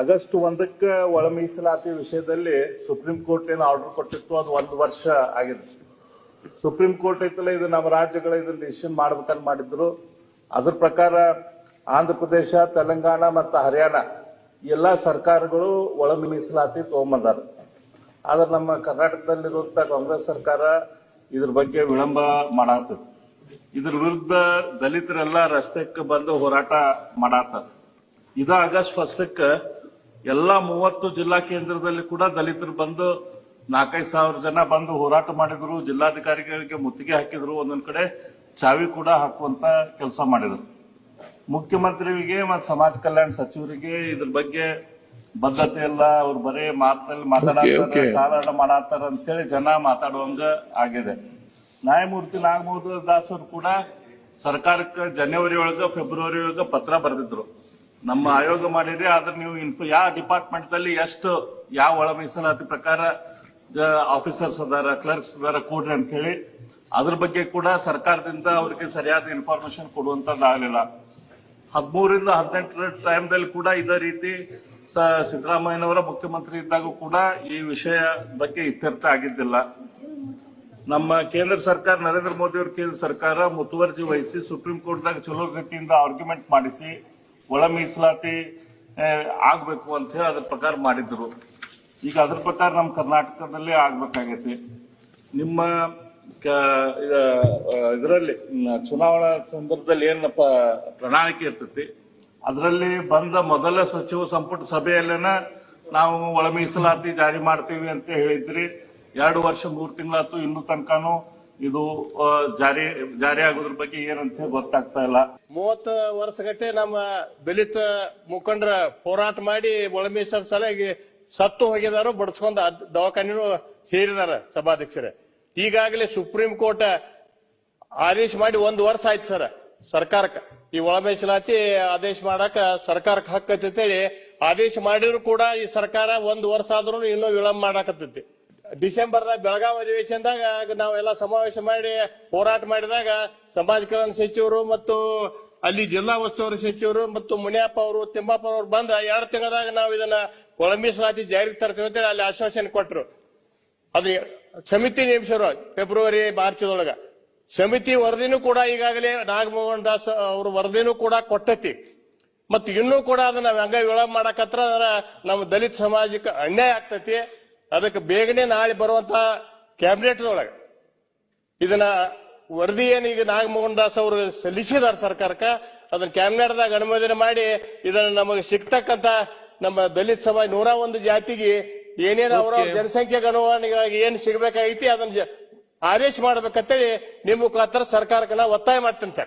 August ಒಂದಕ್ಕೆ ಒಳ ಮೀಸಲಾತಿ ವಿಷಯದಲ್ಲಿ ಸುಪ್ರೀಂ ಕೋರ್ಟ್ ಏನು ಆರ್ಡರ್ ಕೊಟ್ಟಿತ್ತು, ಅದು ಒಂದು ವರ್ಷ ಆಗಿದೆ. ಸುಪ್ರೀಂ ಕೋರ್ಟ್ ಐತಲ್ಲ, ಇದು ನಮ್ಮ ರಾಜ್ಯಗಳ ಇದನ್ನ ಡಿಸಿಷನ್ ಮಾಡ್ಬೇಕಂತ ಮಾಡಿದ್ರು. ಅದ್ರ ಪ್ರಕಾರ ಆಂಧ್ರ ಪ್ರದೇಶ, ತೆಲಂಗಾಣ ಮತ್ತು ಹರಿಯಾಣ ಎಲ್ಲಾ ಸರ್ಕಾರಗಳು ಒಳ ಮೀಸಲಾತಿ ತಗೊಂಬಂದಾರ. ಆದ್ರೆ ನಮ್ಮ ಕರ್ನಾಟಕದಲ್ಲಿರುವಂತ ಕಾಂಗ್ರೆಸ್ ಸರ್ಕಾರ ಇದ್ರ ಬಗ್ಗೆ ವಿಳಂಬ ಮಾಡಾತದ. ಇದ್ರ ವಿರುದ್ಧ ದಲಿತರೆಲ್ಲ ರಸ್ತೆಕ್ಕೆ ಬಂದು ಹೋರಾಟ ಮಾಡತ್ತ ಇದ ಆಗಸ್ಟ್ ಫಸ್ಟಕ್ಕ ಎಲ್ಲಾ ಮೂವತ್ತು ಜಿಲ್ಲಾ ಕೇಂದ್ರದಲ್ಲಿ ಕೂಡ ದಲಿತರು ಬಂದು ನಾಲ್ಕೈದು ಸಾವಿರ ಜನ ಬಂದು ಹೋರಾಟ ಮಾಡಿದ್ರು. ಜಿಲ್ಲಾಧಿಕಾರಿಗಳಿಗೆ ಮುತ್ತಿಗೆ ಹಾಕಿದ್ರು. ಒಂದೊಂದ್ ಕಡೆ ಚಾವಿ ಕೂಡ ಹಾಕುವಂತ ಕೆಲಸ ಮಾಡಿದ್ರು. ಮುಖ್ಯಮಂತ್ರಿಗೆ ಮತ್ತು ಸಮಾಜ ಕಲ್ಯಾಣ ಸಚಿವರಿಗೆ ಇದ್ರ ಬಗ್ಗೆ ಬದ್ಧತೆ ಇಲ್ಲ. ಅವ್ರು ಬರೀ ಮಾತಿನಲ್ಲಿ ಮಾತಾಡತಾರೆ ಕಾರಣ ಮಾಡತ್ತಾರ ಅಂತೇಳಿ ಜನ ಮಾತಾಡುವಂಗ ಆಗಿದೆ. ನ್ಯಾಯಮೂರ್ತಿ ನಾಗಮೂರ್ತಿ ದಾಸ್ ಅವರು ಕೂಡ ಸರ್ಕಾರಕ್ಕೆ ಜನವರಿ ಒಳಗ ಫೆಬ್ರವರಿ ಒಳಗ ಪತ್ರ ಬರೆದಿದ್ರು. ನಮ್ಮ ಆಯೋಗ ಮಾಡಿರಿ ಆದ್ರೆ ನೀವು ಇನ್ಫ ಯಾವ ಡಿಪಾರ್ಟ್ಮೆಂಟ್ ದಲ್ಲಿ ಎಷ್ಟು, ಯಾವ ಒಳ ಮೀಸಲಾತಿ ಪ್ರಕಾರ ಆಫೀಸರ್ಸ್ ಅದಾರ ಕ್ಲರ್ಕ್ಸ್ ಅದಾರ ಕೊಡ್ರಿ ಅಂತ ಹೇಳಿ ಅದ್ರ ಬಗ್ಗೆ ಕೂಡ ಸರ್ಕಾರದಿಂದ ಅವ್ರಿಗೆ ಸರಿಯಾದ ಇನ್ಫಾರ್ಮೇಶನ್ ಕೊಡುವಂತದ್ದಾಗಲಿಲ್ಲ ಹದಿಮೂರಿಂದ ಹದಿನೆಂಟರ ಟೈಮ್ದಲ್ಲಿ ಕೂಡ ಇದೇ ರೀತಿ ಸಿದ್ದರಾಮಯ್ಯನವರ ಮುಖ್ಯಮಂತ್ರಿ ಇದ್ದಾಗೂ ಕೂಡ ಈ ವಿಷಯ ಬಗ್ಗೆ ಇತ್ಯರ್ಥ ಆಗಿದ್ದಿಲ್ಲ. ನಮ್ಮ ಕೇಂದ್ರ ಸರ್ಕಾರ, ನರೇಂದ್ರ ಮೋದಿ ಅವರ ಕೇಂದ್ರ ಸರ್ಕಾರ ಮುತುವರ್ಜಿ ವಹಿಸಿ ಸುಪ್ರೀಂ ಕೋರ್ಟ್ದಾಗ ಚಲೋ ಗತಿಯಿಂದ ಆರ್ಗ್ಯುಮೆಂಟ್ ಮಾಡಿಸಿ ಒಳ ಮೀಸಲಾತಿ ಆಗ್ಬೇಕು ಅಂತ ಹೇಳಿ ಅದ್ರ ಪ್ರಕಾರ ಮಾಡಿದ್ರು. ಈಗ ಅದ್ರ ಪ್ರಕಾರ ನಮ್ಮ ಕರ್ನಾಟಕದಲ್ಲಿ ಆಗ್ಬೇಕಾಗೈತಿ. ನಿಮ್ಮ ಇದರಲ್ಲಿ ಚುನಾವಣಾ ಸಂದರ್ಭದಲ್ಲಿ ಏನಪ್ಪ ಪ್ರಣಾಳಿಕೆ ಇರ್ತೈತಿ? ಅದರಲ್ಲಿ ಬಂದ ಮೊದಲ ಸಚಿವ ಸಂಪುಟ ಸಭೆಯಲ್ಲೇನ ನಾವು ಒಳ ಮೀಸಲಾತಿ ಜಾರಿ ಮಾಡ್ತೀವಿ ಅಂತ ಹೇಳಿದ್ರಿ. ಎರಡು ವರ್ಷ ಮೂರು ತಿಂಗಳಾಯ್ತು ಇನ್ನೂ ತನಕನೂ ಇದು ಜಾರಿ ಜಾರಿ ಆಗೋದ್ರ ಬಗ್ಗೆ ಏನಂತ ಗೊತ್ತಾಗ್ತಾ ಇಲ್ಲ. ಮೂವತ್ತು ವರ್ಷಗಟ್ಟೆ ನಮ್ಮ ದಲಿತ ಮುಖಂಡರ ಹೋರಾಟ ಮಾಡಿ ಒಳ ಮೀಸಲ ಸಲುವಾಗಿ ಸತ್ತು ಹೋಗಿದಾರು, ಬಡಿಸ್ಕೊಂಡ್ ದವಾಖಾನೆ ದವಾಖಾನೆನೂ ಸೇರಿದಾರ ಸಭಾಧ್ಯಕ್ಷರೇ. ಈಗಾಗಲೇ ಸುಪ್ರೀಂ ಕೋರ್ಟ್ ಆದೇಶ ಮಾಡಿ ಒಂದು ವರ್ಷ ಆಯ್ತು ಸರ್ ಸರ್ಕಾರಕ್ಕೆ. ಈ ಒಳ ಆದೇಶ ಮಾಡಕ ಸರ್ಕಾರಕ್ಕೆ ಹಕ್ಕತ್ತೇಳಿ ಆದೇಶ ಮಾಡಿದ್ರು ಕೂಡ ಈ ಸರ್ಕಾರ ಒಂದು ವರ್ಷ ಆದ್ರೂ ಇನ್ನೂ ವಿಳಂಬ ಮಾಡಾಕತ್ತೈತಿ. ಡಿಸೆಂಬರ್ದಾಗ ಬೆಳಗಾವಿ ಅಧಿವೇಶನದಾಗ ನಾವೆಲ್ಲ ಸಮಾವೇಶ ಮಾಡಿ ಹೋರಾಟ ಮಾಡಿದಾಗ ಸಮಾಜ ಕಲ್ಯಾಣ ಸಚಿವರು ಮತ್ತು ಅಲ್ಲಿ ಜಿಲ್ಲಾ ಉಸ್ತುವಾರಿ ಸಚಿವರು ಮತ್ತು ಮುನಿಯಪ್ಪ ಅವರು, ತಿಮ್ಮಪ್ಪ ಅವರು ಬಂದ ಎರಡು ತಿಂಗಳದಾಗ ನಾವು ಇದನ್ನ ಕೊಳಂಬಿಸಲಾತಿ ಜಾರಿಗೆ ತರ್ತೀವಿ ಅಂತೇಳಿ ಅಲ್ಲಿ ಆಶ್ವಾಸನೆ ಕೊಟ್ಟರು ಅದು ಸಮಿತಿ ನೇಮಿಸರು ಫೆಬ್ರವರಿ ಮಾರ್ಚ್ದೊಳಗ ಸಮಿತಿ ವರದಿನೂ ಕೂಡ ಈಗಾಗಲೇ ನಾಗಮೋಹನ್ ದಾಸ್ ಅವ್ರ ವರದಿನೂ ಕೂಡ ಕೊಟ್ಟತಿ. ಮತ್ತು ಇನ್ನೂ ಕೂಡ ಅದನ್ನ ಹಂಗ ವಿಳಂಬ ಮಾಡಕತ್ರ ನಮ್ಮ ದಲಿತ ಸಮಾಜಕ್ಕೆ ಅನ್ಯಾಯ ಆಗ್ತತಿ. ಅದಕ್ಕೆ ಬೇಗನೆ ನಾಳೆ ಬರುವಂತ ಕ್ಯಾಬಿನೆಟ್ ಒಳಗ ಇದನ್ನ ವರದಿ ಏನು ಈಗ ನಾಗಮೋಹನ್ ದಾಸ್ ಅವರು ಸಲ್ಲಿಸಿದಾರ ಸರ್ಕಾರಕ್ಕ. ಅದನ್ನ ಕ್ಯಾಬಿನೆಟ್ದಾಗ ಅನುಮೋದನೆ ಮಾಡಿ ಇದನ್ನ ನಮಗೆ ಸಿಗ್ತಕ್ಕಂತ ನಮ್ಮ ದಲಿತ ಸಮಾಜ ನೂರ ಒಂದು ಜಾತಿಗೆ ಏನೇನು ಅವರ ಜನಸಂಖ್ಯೆ ಅನುಗುಣವಾಗಿ ಏನು ಸಿಗಬೇಕಾಗೈತಿ ಅದನ್ನ ಆದೇಶ ಮಾಡ್ಬೇಕಂತೇಳಿ ನಿಮ್ಮ ಮುಖಾಂತರ ಸರ್ಕಾರಕ್ಕೆ ನಾ ಒತ್ತಾಯ ಮಾಡ್ತೇನೆ ಸರ್.